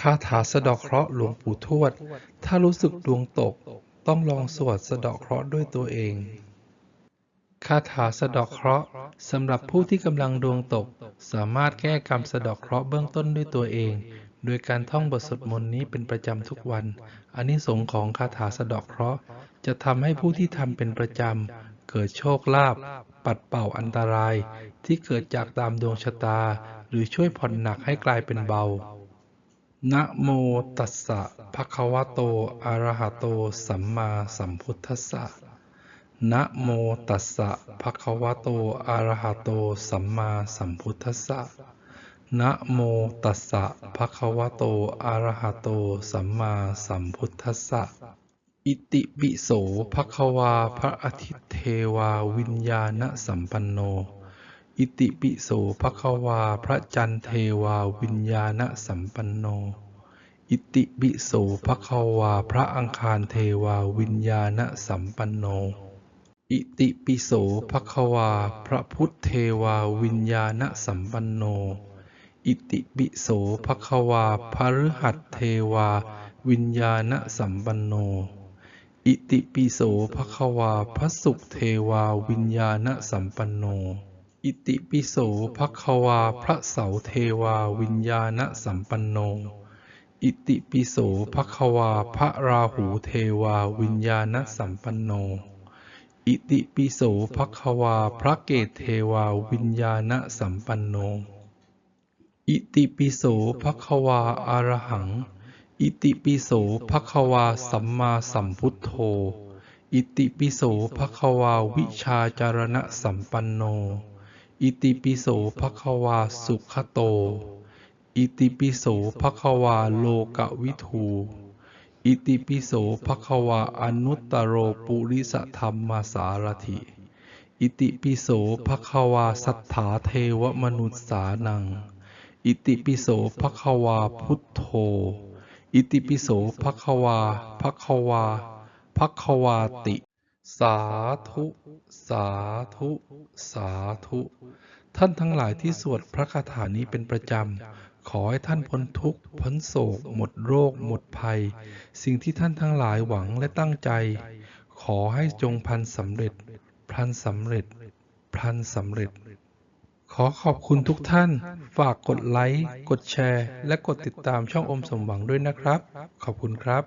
คาถาสะเดาะเคราะห์หลวงปู่ทวด ถ้ารู้สึกดวงตก ต้องลองสวดสะเดาะเคราะห์ด้วยตัวเอง คาถาสะเดาะเคราะห์สำหรับผู้ที่กำลังดวงตก สามารถแก้กรรมสะเดาะเคราะห์เบื้องต้นด้วยตัวเอง โดยการท่องบทสวดมนต์นี้เป็นประจำทุกวันอานิสงส์ของคาถาสะเดาะเคราะห์จะทำให้ผู้ที่ทำเป็นประจำเกิดโชคลาภปัดเป่าอันตราย ที่เกิดจากตามดวงชะตา หรือช่วยผ่อนหนักให้กลายเป็นเบา นะโมตัสสะภะคะวะโต อะระหะโต สัมมาสัมพุทธัสสะ นะโมตัสสะภะคะวะโต อะระหะโต สัมมาสัมพุทธัสสะ นะโมตัสสะภะคะวะโต อะระหะโต สัมมาสัมพุทธัสสะ อิติปิโสภะคะวาพระอาทิตย์เทวาวิญญาณสัมปันโน อิติปิโสภคะวาพระจันเทวาวิญญาณสัมปันโน อิติปิโสภคะวาพระอังคารเทวาวิญญาณสัมปันโน อิติปิโสภคะวาพระพุทธเทวาวิญญาณสัมปันโน อิติปิโสภคะวาพฤหัสเทวาวิญญาณสัมปันโน อิติปิโสภคะวาพระสุขเทวาวิญญาณสัมปันโน อิติปิโสภคะวาพระเสาเทวาวิญญาณสัมปันโน อิติปิโสภคะวาพระราหูเทวาวิญญาณสัมปันโน อิติปิโสภคะวาพระเกตเทวาวิญญาณสัมปันโน อิติปิโสภคะวาอรหัง อิติปิโสภคะวาสัมมาสัมพุทโธอิติปิโสภคะวาวิชาจารณะสัมปันโน อิติปิโสภะคะวาสุขโต อิติปิโสภะคะวาโลกวิทูอิติปิโสภะคะวาอนุตตโรปุริสธรรมสารถิ อิติปิโสภะคะวาสัทธาเทวมนุษสานัง อิติปิโสภะคะวาพุทโธ อิติปิโสภะคะวาภะคะวาภะคะวาติ สาธุ สาธุ สาธุ ท่านทั้งหลายที่สวดพระคาถานี้เป็นประจำ ขอให้ท่านพ้นทุกข์ พ้นโศก หมดโรค หมดภัย สิ่งที่ท่านทั้งหลายหวังและตั้งใจ ขอให้จงพันสำเร็จ พันสำเร็จ พันสำเร็จ ขอขอบคุณทุกท่าน ฝากกดไลค์ กดแชร์ และกดติดตามช่องอมสมหวังด้วยนะครับ ขอบคุณครับ